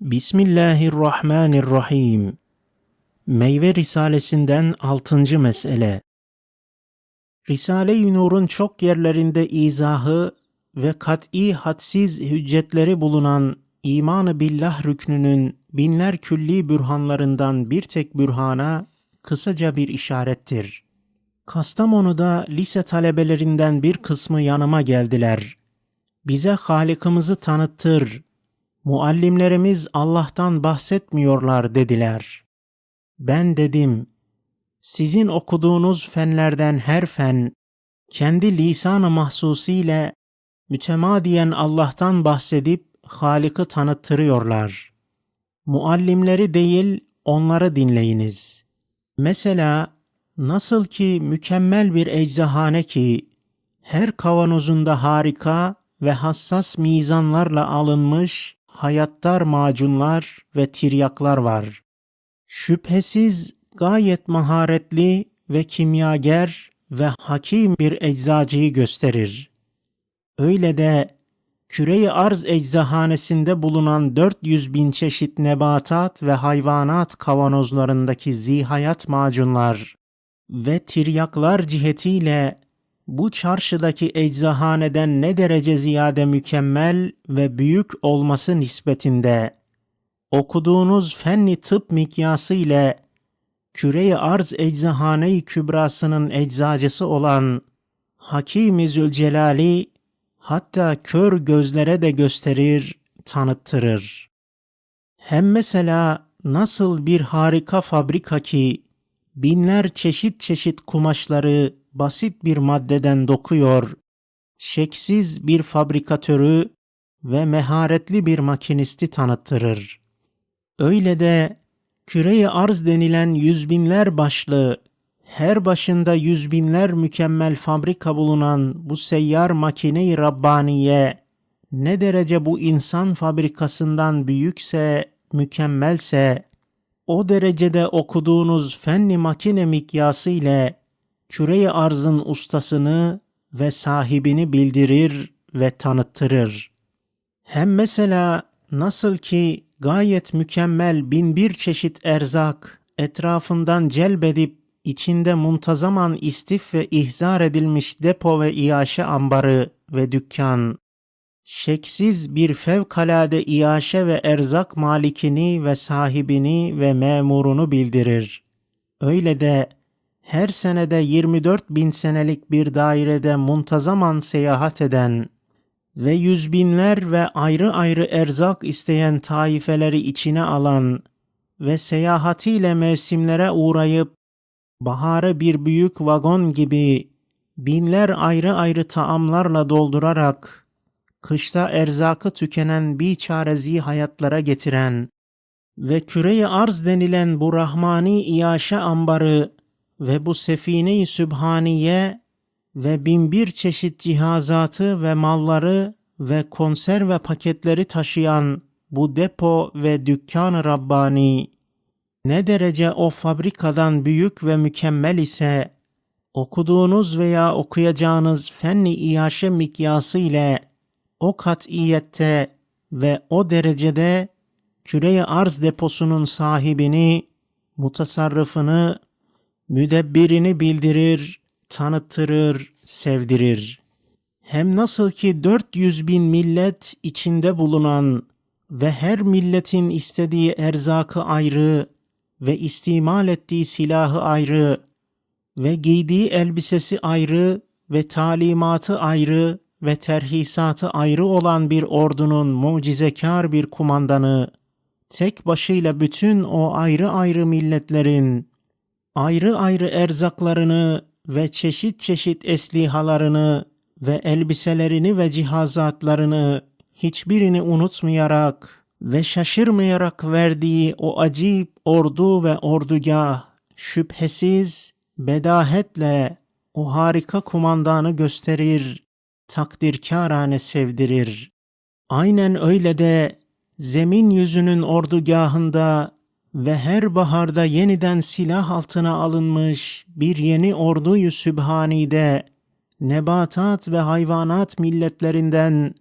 Bismillahirrahmanirrahim. Meyve Risalesinden 6. mesele. Risale-i Nur'un çok yerlerinde izahı ve kat'i hadsiz hüccetleri bulunan imanı billah rüknünün binler külli bürhanlarından bir tek bürhana kısaca bir işarettir. Kastamonu'da lise talebelerinden bir kısmı yanıma geldiler. Bize Halikimizi tanıttır, muallimlerimiz Allah'tan bahsetmiyorlar dediler. Ben dedim, sizin okuduğunuz fenlerden her fen, kendi lisan-ı mahsusiyle mütemadiyen Allah'tan bahsedip Halik'i tanıttırıyorlar. Muallimleri değil, onları dinleyiniz. Mesela nasıl ki mükemmel bir eczahane ki, her kavanozunda harika ve hassas mizanlarla alınmış hayattar macunlar ve tiryaklar var. Şüphesiz gayet maharetli ve kimyager ve hakim bir eczacıyı gösterir. Öyle de küreyi arz eczahanesinde bulunan 400 bin çeşit nebatat ve hayvanat kavanozlarındaki zihayat macunlar ve tiryaklar cihetiyle bu çarşıdaki eczahaneden ne derece ziyade mükemmel ve büyük olması nispetinde okuduğunuz fenni tıp mikyası ile küreyi arz eczahane-i kübrasının eczacısı olan Hakim-i Zülcelali hatta kör gözlere de gösterir, tanıttırır. Hem mesela nasıl bir harika fabrika ki binler çeşit çeşit kumaşları basit bir maddeden dokuyor, şeksiz bir fabrikatörü ve meharetli bir makinisti tanıttırır. Öyle de küreyi arz denilen yüz binler başlı, her başında yüz binler mükemmel fabrika bulunan bu seyyar makine-i Rabbaniye, ne derece bu insan fabrikasından büyükse, mükemmelse, o derecede okuduğunuz fenni makine mikyası ile küre arzın ustasını ve sahibini bildirir ve tanıttırır. Hem mesela nasıl ki gayet mükemmel bin bir çeşit erzak etrafından celbedip içinde muntazaman istif ve ihzar edilmiş depo ve iaşe ambarı ve dükkan, şeksiz bir fevkalade iaşe ve erzak malikini ve sahibini ve memurunu bildirir. Öyle de her senede 24 bin senelik bir dairede muntazaman seyahat eden ve yüz binler ve ayrı ayrı erzak isteyen taifeleri içine alan ve seyahatiyle mevsimlere uğrayıp baharı bir büyük vagon gibi binler ayrı ayrı taamlarla doldurarak kışta erzakı tükenen biçarezi hayatlara getiren ve küreyi arz denilen bu rahmani iaşe ambarı ve bu sefine-i sübhaniye ve binbir çeşit cihazatı ve malları ve konserve paketleri taşıyan bu depo ve dükkan Rabbani ne derece o fabrikadan büyük ve mükemmel ise okuduğunuz veya okuyacağınız fenni iaşe mikyası ile o kat'iyette ve o derecede küre arz deposunun sahibini, mutasarrıfını müdebbirini bildirir, tanıttırır, sevdirir. Hem nasıl ki 400 bin millet içinde bulunan ve her milletin istediği erzakı ayrı ve istimal ettiği silahı ayrı ve giydiği elbisesi ayrı ve talimatı ayrı ve terhisatı ayrı olan bir ordunun mucizekar bir kumandanı, tek başıyla bütün o ayrı ayrı milletlerin ayrı ayrı erzaklarını ve çeşit çeşit eslihalarını ve elbiselerini ve cihazatlarını hiçbirini unutmayarak ve şaşırmayarak verdiği o acip ordu ve ordugah şüphesiz bedahetle o harika kumandanı gösterir, takdirkârane sevdirir. Aynen öyle de zemin yüzünün ordugahında ve her baharda yeniden silah altına alınmış bir yeni orduyu sübhanide. Nebatat ve hayvanat milletlerinden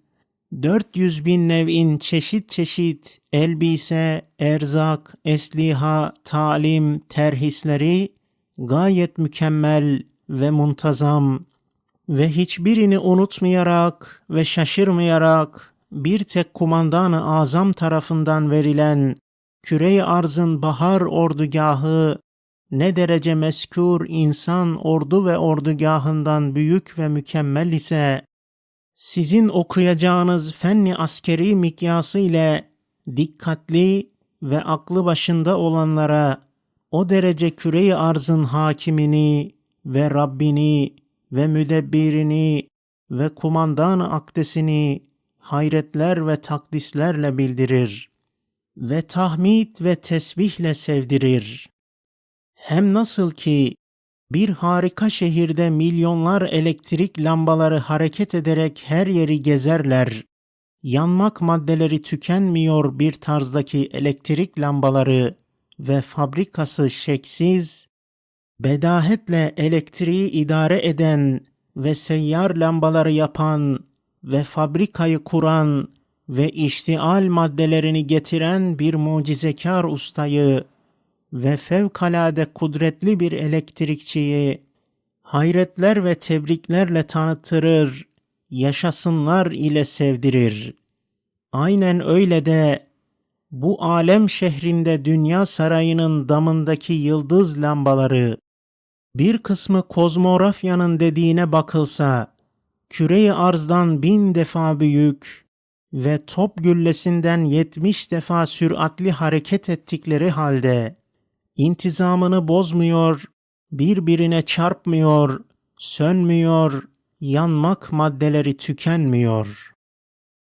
400 bin nev'in çeşit çeşit elbise, erzak, esliha, talim, terhisleri gayet mükemmel ve muntazam ve hiçbirini unutmayarak ve şaşırmayarak bir tek kumandan-ı azam tarafından verilen küre-i arzın bahar ordugahı ne derece meskûr insan ordu ve ordugahından büyük ve mükemmel ise sizin okuyacağınız fenni askeri mikyası ile dikkatli ve aklı başında olanlara o derece küre-i arzın hakimini ve Rabbini ve müdebbirini ve kumandan akdesini hayretler ve takdislerle bildirir ve tahmid ve tesbihle sevdirir. Hem nasıl ki bir harika şehirde milyonlar elektrik lambaları hareket ederek her yeri gezerler. Yanmak maddeleri tükenmiyor bir tarzdaki elektrik lambaları ve fabrikası şeksiz, bedahetle elektriği idare eden ve seyyar lambaları yapan ve fabrikayı kuran ve iştial maddelerini getiren bir mucizekar ustayı ve fevkalade kudretli bir elektrikçiyi hayretler ve tebriklerle tanıttırır, yaşasınlar ile sevdirir. Aynen öyle de bu alem şehrinde dünya sarayının damındaki yıldız lambaları bir kısmı kozmografyanın dediğine bakılsa küreyi arzdan bin defa büyük ve top güllesinden yetmiş defa süratli hareket ettikleri halde intizamını bozmuyor, birbirine çarpmıyor, sönmüyor, yanmak maddeleri tükenmiyor.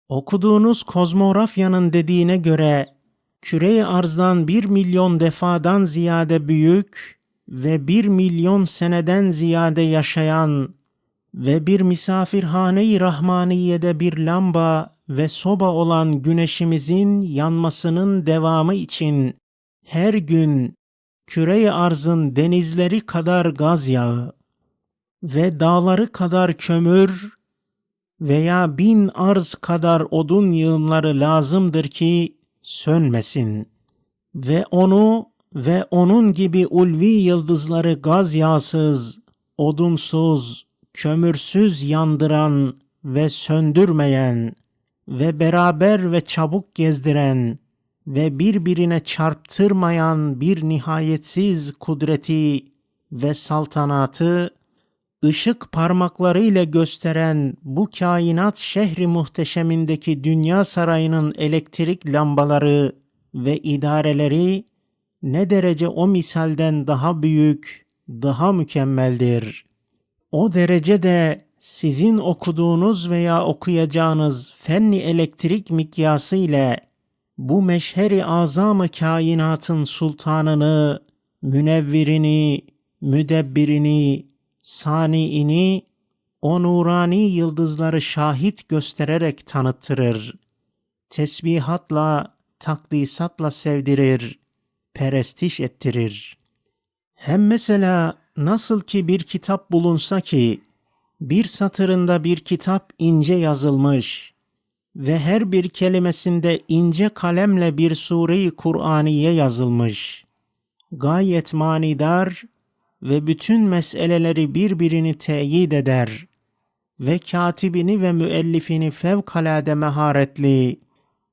Okuduğunuz kozmografyanın dediğine göre küre arzdan bir milyon defadan ziyade büyük ve bir milyon seneden ziyade yaşayan ve bir misafirhane-i rahmaniyede bir lamba ve soba olan güneşimizin yanmasının devamı için her gün küre arzın denizleri kadar gaz yağı ve dağları kadar kömür veya bin arz kadar odun yığınları lazımdır ki sönmesin ve onu ve onun gibi ulvi yıldızları gaz yağsız, odunsuz, kömürsüz yandıran ve söndürmeyen ve beraber ve çabuk gezdiren ve birbirine çarptırmayan bir nihayetsiz kudreti ve saltanatı ışık parmaklarıyla gösteren bu kainat şehri muhteşemindeki dünya sarayının elektrik lambaları ve idareleri ne derece o misalden daha büyük, daha mükemmeldir. O derece de sizin okuduğunuz veya okuyacağınız fenni elektrik mikyası ile bu meşheri azamı kainatın sultanını, münevvirini, müdebbirini, saniini, o nurani yıldızları şahit göstererek tanıttırır. Tesbihatla, takdisatla sevdirir, perestiş ettirir. Hem mesela nasıl ki bir kitap bulunsa ki, bir satırında bir kitap ince yazılmış, ve her bir kelimesinde ince kalemle bir sure-i Kur'aniye yazılmış. Gayet manidar ve bütün meseleleri birbirini teyit eder ve katibini ve müellifini fevkalade meharetli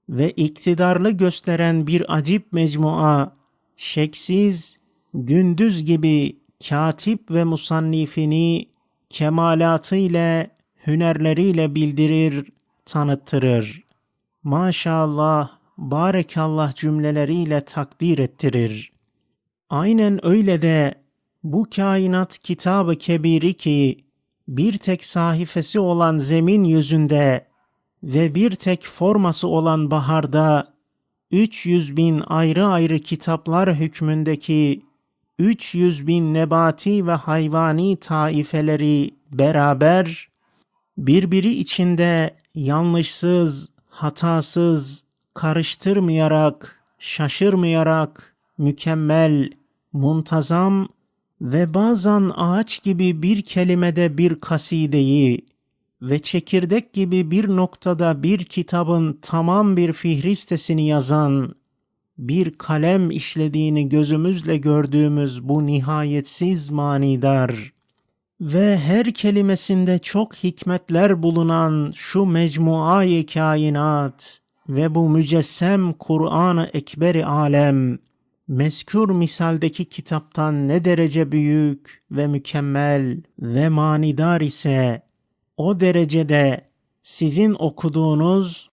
ve iktidarlı gösteren bir acip mecmua, şeksiz, gündüz gibi katip ve musannifini kemalatıyla, hünerleriyle bildirir tanıttırır. Maşallah, barekallah cümleleriyle takdir ettirir. Aynen öyle de bu kainat kitabı kebiri ki bir tek sahifesi olan zemin yüzünde ve bir tek forması olan baharda 300 bin ayrı ayrı kitaplar hükmündeki 300 bin nebati ve hayvani taifeleri beraber birbiri içinde yanlışsız, hatasız, karıştırmayarak, şaşırmayarak, mükemmel, muntazam ve bazen ağaç gibi bir kelimede bir kasideyi ve çekirdek gibi bir noktada bir kitabın tamam bir fihristesini yazan, bir kalem işlediğini gözümüzle gördüğümüz bu nihayetsiz manidar ve her kelimesinde çok hikmetler bulunan şu mecmuayı kainat ve bu mücessem Kur'an-ı Ekber-i Alem, meskür misaldeki kitaptan ne derece büyük ve mükemmel ve manidar ise, o derecede sizin okuduğunuz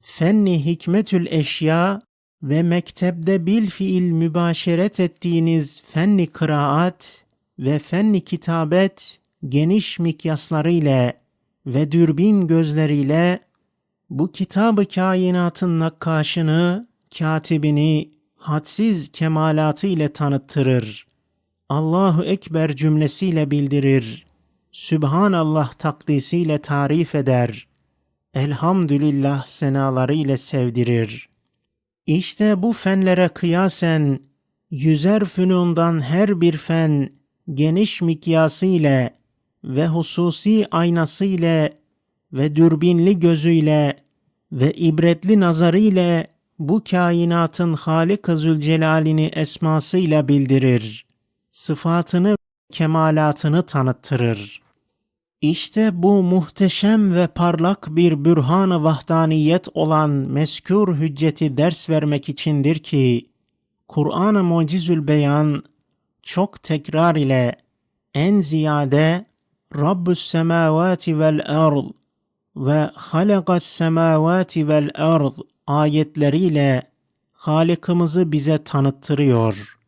Fenni Hikmetül Eşya ve mektepte bil fiil mübaşeret ettiğiniz fenni kıraat ve fenni kitabet geniş mikyaslarıyla ve dürbin gözleriyle bu kitabı kainatın nakkaşını, katibini hadsiz kemalatı ile tanıttırır. Allahu Ekber cümlesiyle bildirir. Sübhanallah takdisiyle tarif eder. Elhamdülillah senaları ile sevdirir. İşte bu fenlere kıyasen yüzer fünundan her bir fen geniş mikyası ile ve hususi aynası ile ve dürbinli gözüyle ve ibretli nazarı ile bu kainatın Halik-ı Zülcelal'ini esmasıyla bildirir. Sıfatını, kemalatını tanıttırır. İşte bu muhteşem ve parlak bir bürhan-ı vahdaniyet olan meskûr hücceti ders vermek içindir ki, Kur'an-ı Mucizül Beyan çok tekrar ile en ziyade Rabbus semavati vel ard ve halakas semavati vel ard ayetleriyle Halikimizi bize tanıttırıyor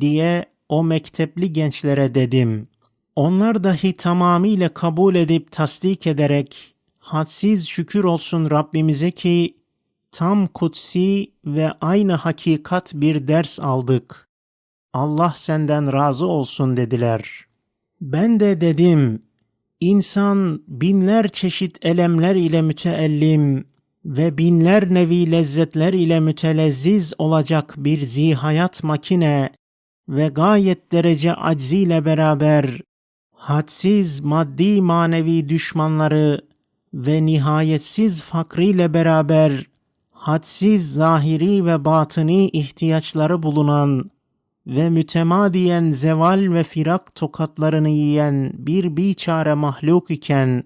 diye o mektepli gençlere dedim. Onlar dahi tamamıyla kabul edip tasdik ederek hadsiz şükür olsun Rabbimize ki tam kutsi ve aynı hakikat bir ders aldık. Allah senden razı olsun dediler. Ben de dedim, insan binler çeşit elemler ile müteellim ve binler nevi lezzetler ile mütelezziz olacak bir zihayat makine ve gayet derece acziyle beraber hadsiz maddi manevi düşmanları ve nihayetsiz fakriyle beraber hadsiz zahiri ve batını ihtiyaçları bulunan ve mütemadiyen zeval ve firak tokatlarını yiyen bir biçare mahluk iken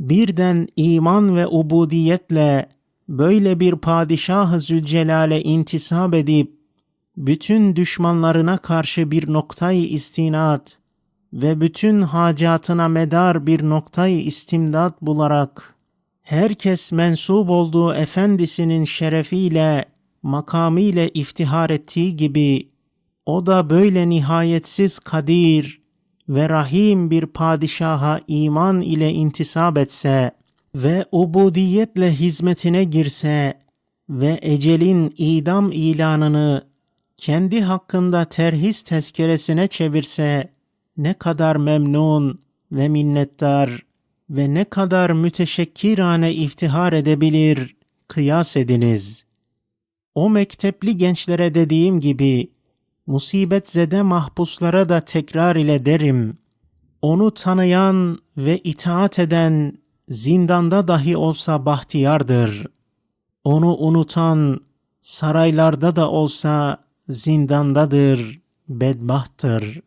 birden iman ve ubudiyetle böyle bir padişah-ı zülcelale intisap edip bütün düşmanlarına karşı bir noktayı istinat ve bütün hacatına medar bir noktayı istimdat bularak herkes mensup olduğu efendisinin şerefiyle, makamıyla iftihar ettiği gibi o da böyle nihayetsiz kadir ve rahim bir padişaha iman ile intisap etse ve ubudiyetle hizmetine girse ve ecelin idam ilanını kendi hakkında terhis tezkeresine çevirse ne kadar memnun ve minnettar ve ne kadar müteşekkirane iftihar edebilir kıyas ediniz. O mektepli gençlere dediğim gibi musibet zede mahpuslara da tekrar ile derim. Onu tanıyan ve itaat eden zindanda dahi olsa bahtiyardır. Onu unutan saraylarda da olsa zindandadır, bedbahttır.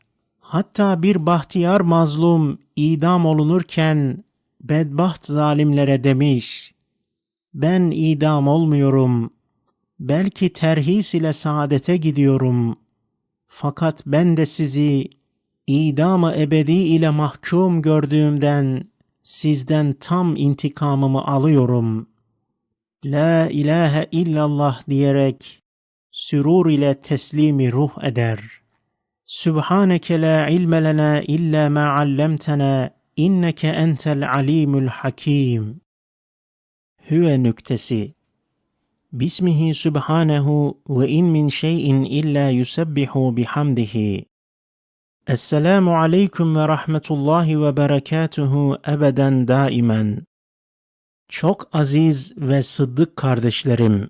Hatta bir bahtiyar mazlum idam olunurken bedbaht zalimlere demiş, ben idam olmuyorum, belki terhis ile saadete gidiyorum. Fakat ben de sizi idam-ı ebedi ile mahkum gördüğümden sizden tam intikamımı alıyorum. La ilahe illallah diyerek sürur ile teslimi ruh eder. Sübhaneke la ilme lena illa ma allamtana inneke entel alimul hakim. Hüve nüktesi Bismihi subhanehu ve in min şeyin illa yusebbihu bihamdihi. Esselamu aleyküm ve rahmetullahi ve berekatuhu ebeden daimen. Çok aziz ve sıddık kardeşlerim.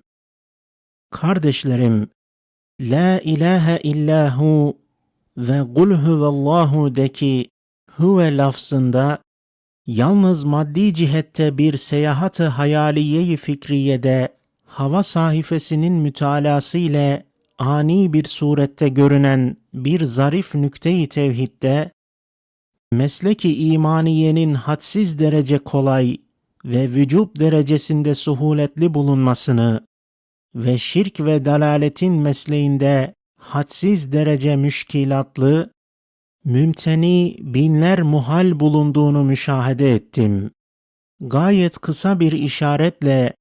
Kardeşlerim, La ilahe illahu ve kul huvallahu de ki huve lafzında Yalnız maddi cihette bir seyahat-ı hayaliye-i fikriyede hava sahifesinin mütalası ile ani bir surette görünen bir zarif nükte-i tevhidde mesleki imaniyenin hadsiz derece kolay ve vücub derecesinde suhuletli bulunmasını ve şirk ve dalaletin mesleğinde hadsiz derece müşkilatlı, mümteni binler muhal bulunduğunu müşahede ettim. Gayet kısa bir işaretle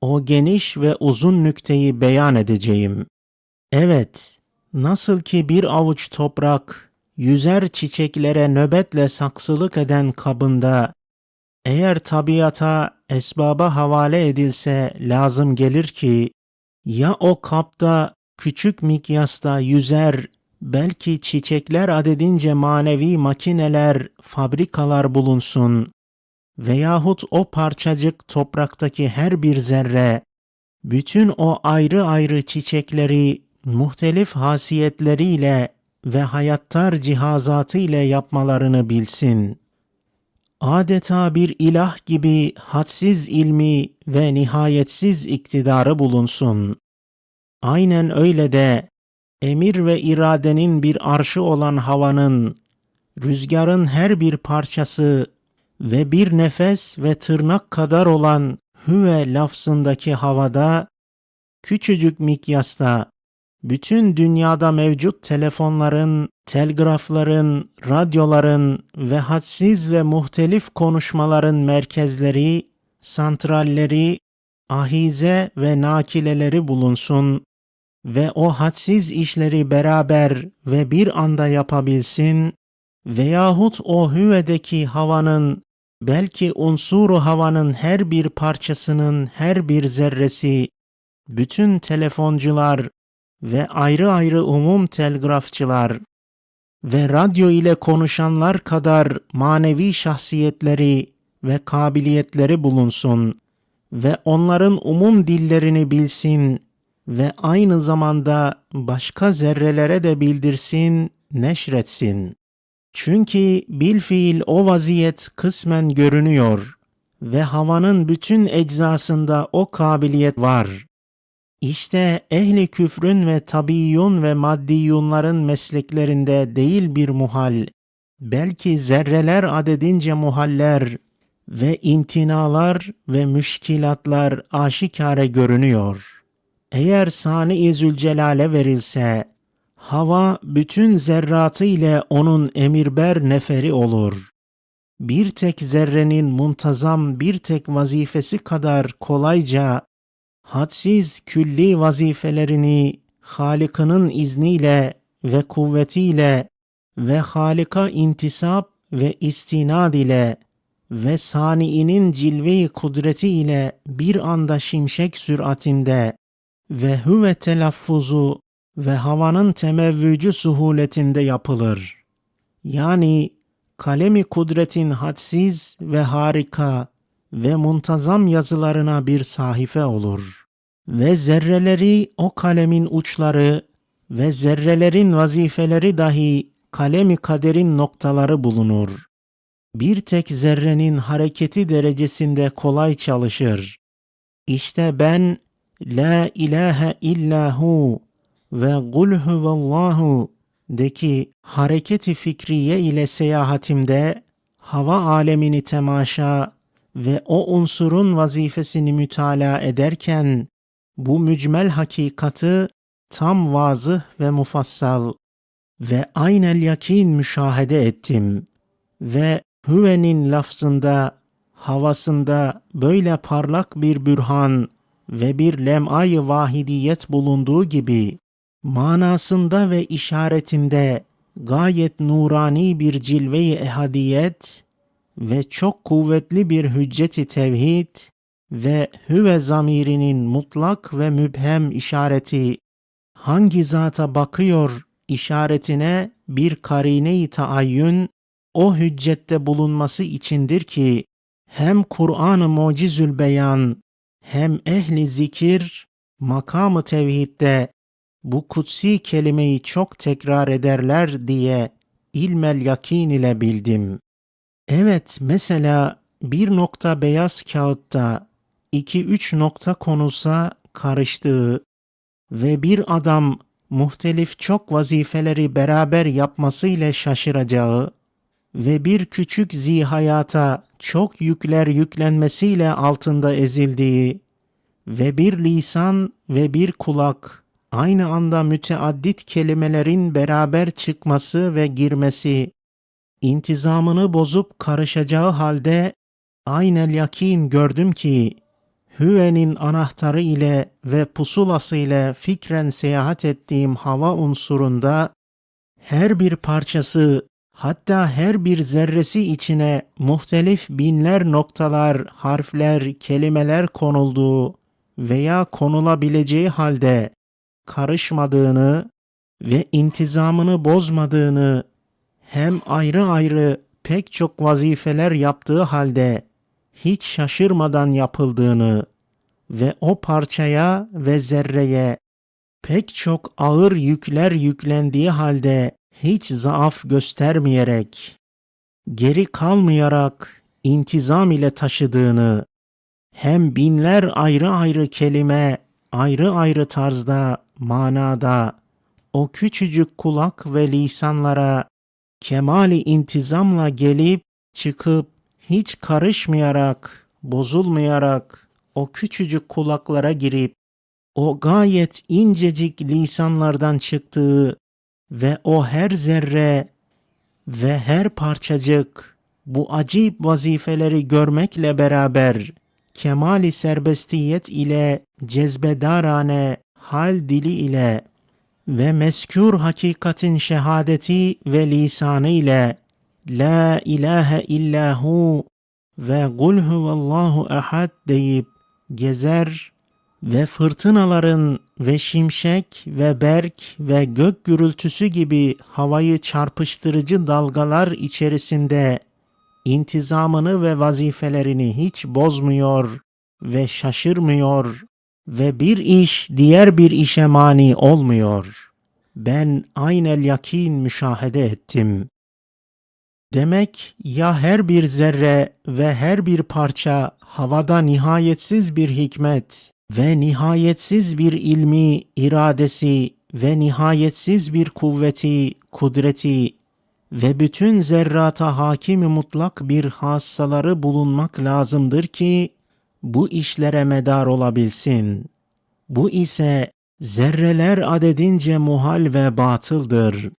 o geniş ve uzun nükteyi beyan edeceğim. Evet, nasıl ki bir avuç toprak yüzer çiçeklere nöbetle saksılık eden kabında eğer tabiata esbaba havale edilse lazım gelir ki ya o kapta küçük mikyasta yüzer belki çiçekler adedince manevi makineler, fabrikalar bulunsun veyahut o parçacık topraktaki her bir zerre bütün o ayrı ayrı çiçekleri muhtelif hasiyetleriyle ve hayattar cihazatı ile yapmalarını bilsin. Adeta bir ilah gibi hadsiz ilmi ve nihayetsiz iktidarı bulunsun. Aynen öyle de emir ve iradenin bir arşı olan havanın, rüzgarın her bir parçası ve bir nefes ve tırnak kadar olan hüve lafzındaki havada, küçücük mikyasta, bütün dünyada mevcut telefonların, telgrafların, radyoların ve hadsiz ve muhtelif konuşmaların merkezleri, santralleri, ahize ve nakileleri bulunsun ve o hadsiz işleri beraber ve bir anda yapabilsin veyahut o hüvedeki havanın belki unsuru havanın her bir parçasının her bir zerresi bütün telefoncular ve ayrı ayrı umum telgrafçılar ve radyo ile konuşanlar kadar manevi şahsiyetleri ve kabiliyetleri bulunsun ve onların umum dillerini bilsin ve aynı zamanda başka zerrelere de bildirsin, neşretsin. Çünkü bil fiil o vaziyet kısmen görünüyor ve havanın bütün eczasında o kabiliyet var. İşte ehli küfrün ve tabiyyun ve maddiyunların mesleklerinde değil bir muhal, belki zerreler adedince muhaller ve imtinalar ve müşkilatlar aşikare görünüyor. Eğer Sani-i Zülcelal'e verilse, hava bütün zerratı ile onun emirber neferi olur. Bir tek zerrenin muntazam bir tek vazifesi kadar kolayca hadsiz külli vazifelerini Halık'ının izniyle ve kuvvetiyle ve Halık'a intisap ve istinad ile ve saniinin cilve-i kudreti ile bir anda şimşek süratinde ve hüve telaffuzu ve havanın temevvücü suhuletinde yapılır. Yani kalemi kudretin hadsiz ve harika ve muntazam yazılarına bir sahife olur. Ve zerreleri o kalemin uçları ve zerrelerin vazifeleri dahi kalemi kaderin noktaları bulunur. Bir tek zerrenin hareketi derecesinde kolay çalışır. İşte ben La ilahe illahu ve kul huvallahu deki hareketi fikriye ile seyahatimde hava alemini temaşa ve o unsurun vazifesini mütalaa ederken bu mücmel hakikati tam vazıh ve mufassal ve aynel yakin müşahede ettim ve hüvenin lafzında, havasında böyle parlak bir bürhan ve bir lem'ay vahidiyet bulunduğu gibi manasında ve işaretinde gayet nurani bir cilve-i ehadiyet ve çok kuvvetli bir hücceti tevhid ve hüve zamirinin mutlak ve mübhem işareti hangi zata bakıyor işaretine bir karine-i taayyün o hüccette bulunması içindir ki hem Kur'an-ı Mucizül Beyan hem ehli zikir makamı tevhidde bu kutsi kelimeyi çok tekrar ederler diye ilmel yakin ile bildim. Evet, mesela bir nokta beyaz kağıtta iki üç nokta konulsa karıştığı ve bir adam muhtelif çok vazifeleri beraber yapması ile şaşıracağı ve bir küçük zihayata çok yükler yüklenmesiyle altında ezildiği ve bir lisan ve bir kulak aynı anda müteaddit kelimelerin beraber çıkması ve girmesi intizamını bozup karışacağı halde aynel yakin gördüm ki Hüve'nin anahtarı ile ve pusulası ile fikren seyahat ettiğim hava unsurunda her bir parçası hatta her bir zerresi içine muhtelif binler noktalar, harfler, kelimeler konulduğu veya konulabileceği halde karışmadığını ve intizamını bozmadığını hem ayrı ayrı pek çok vazifeler yaptığı halde hiç şaşırmadan yapıldığını ve o parçaya ve zerreye pek çok ağır yükler yüklendiği halde hiç zaaf göstermeyerek, geri kalmayarak intizam ile taşıdığını, hem binler ayrı ayrı kelime, ayrı ayrı tarzda, manada, o küçücük kulak ve lisanlara kemali intizamla gelip çıkıp hiç karışmayarak, bozulmayarak o küçücük kulaklara girip o gayet incecik lisanlardan çıktığı ve o her zerre ve her parçacık bu acip vazifeleri görmekle beraber kemali serbestiyet ile cezbedarane hal dili ile ve meskûr hakikatin şehadeti ve lisanı ile La ilahe illahu ve kul huvallahu ehad deyip gezer ve fırtınaların ve şimşek ve berk ve gök gürültüsü gibi havayı çarpıştırıcı dalgalar içerisinde intizamını ve vazifelerini hiç bozmuyor ve şaşırmıyor ve bir iş diğer bir işe mani olmuyor. Ben aynel yakin müşahede ettim. Demek ya her bir zerre ve her bir parça havada nihayetsiz bir hikmet ve nihayetsiz bir ilmi, iradesi ve nihayetsiz bir kuvveti, kudreti ve bütün zerrata hakimi mutlak bir hassaları bulunmak lazımdır ki bu işlere medar olabilsin. Bu ise zerreler adedince muhal ve batıldır.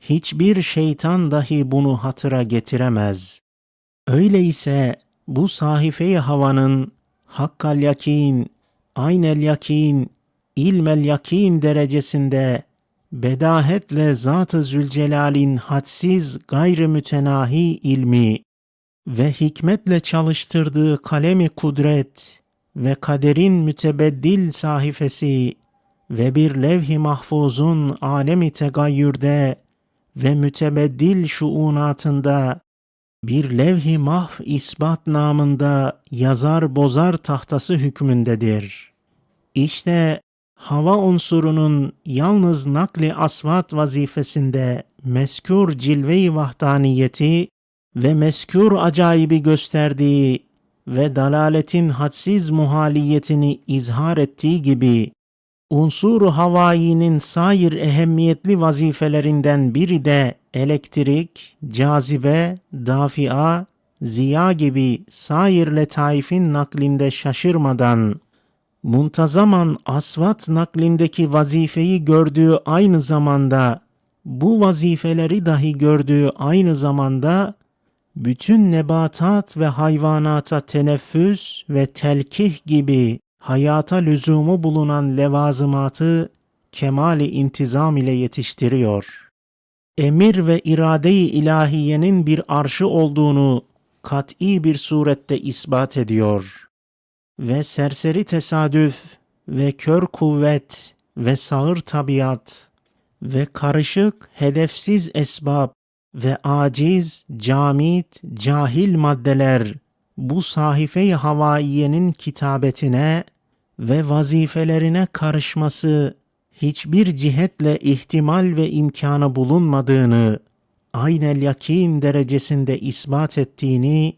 Hiçbir şeytan dahi bunu hatıra getiremez. Öyleyse bu sahife havanın hakkal yakin, aynel yakin, ilmel yakin derecesinde bedahetle Zat-ı Zülcelal'in hadsiz gayrı mütenahi ilmi ve hikmetle çalıştırdığı kalemi kudret ve kaderin mütebeddil sahifesi ve bir levh-i mahfuzun alemi tegayyürde ve mütebeddil şuunatında bir levh-i mahf isbat namında yazar bozar tahtası hükmündedir. İşte hava unsurunun yalnız nakli asvat vazifesinde meskûr cilve-i vahdaniyeti ve meskûr acayibi gösterdiği ve dalaletin hadsiz muhaliyetini izhar ettiği gibi unsur havayinin sair ehemmiyetli vazifelerinden biri de elektrik, cazibe, dafia, ziya gibi sair letaifin naklinde şaşırmadan, muntazaman asvat naklindeki vazifeyi gördüğü aynı zamanda, bu vazifeleri dahi gördüğü aynı zamanda, bütün nebatat ve hayvanata teneffüs ve telkih gibi hayata lüzumu bulunan levazımatı kemali intizam ile yetiştiriyor. Emir ve irade-i ilahiyenin bir arşı olduğunu kat'i bir surette ispat ediyor. Ve serseri tesadüf ve kör kuvvet ve sağır tabiat ve karışık hedefsiz esbab ve aciz, camit, cahil maddeler bu sahife-i havaiyenin kitabetine ve vazifelerine karışması hiçbir cihetle ihtimal ve imkanı bulunmadığını aynel yakin derecesinde ispat ettiğini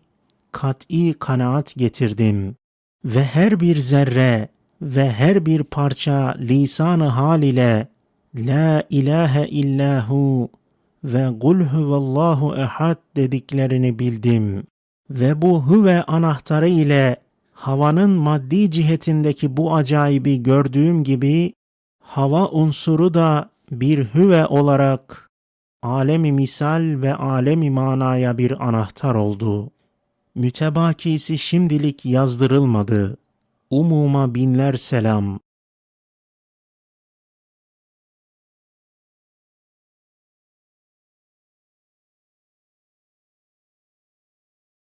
kat'i kanaat getirdim. Ve her bir zerre ve her bir parça lisanı hal ile La ilahe illahu ve kul huvallahu ehad dediklerini bildim. Ve bu hüve anahtarı ile havanın maddi cihetindeki bu acayibi gördüğüm gibi hava unsuru da bir hüve olarak alemi misal ve alemi manaya bir anahtar oldu. Mütebakisi şimdilik yazdırılmadı. Umuma binler selam.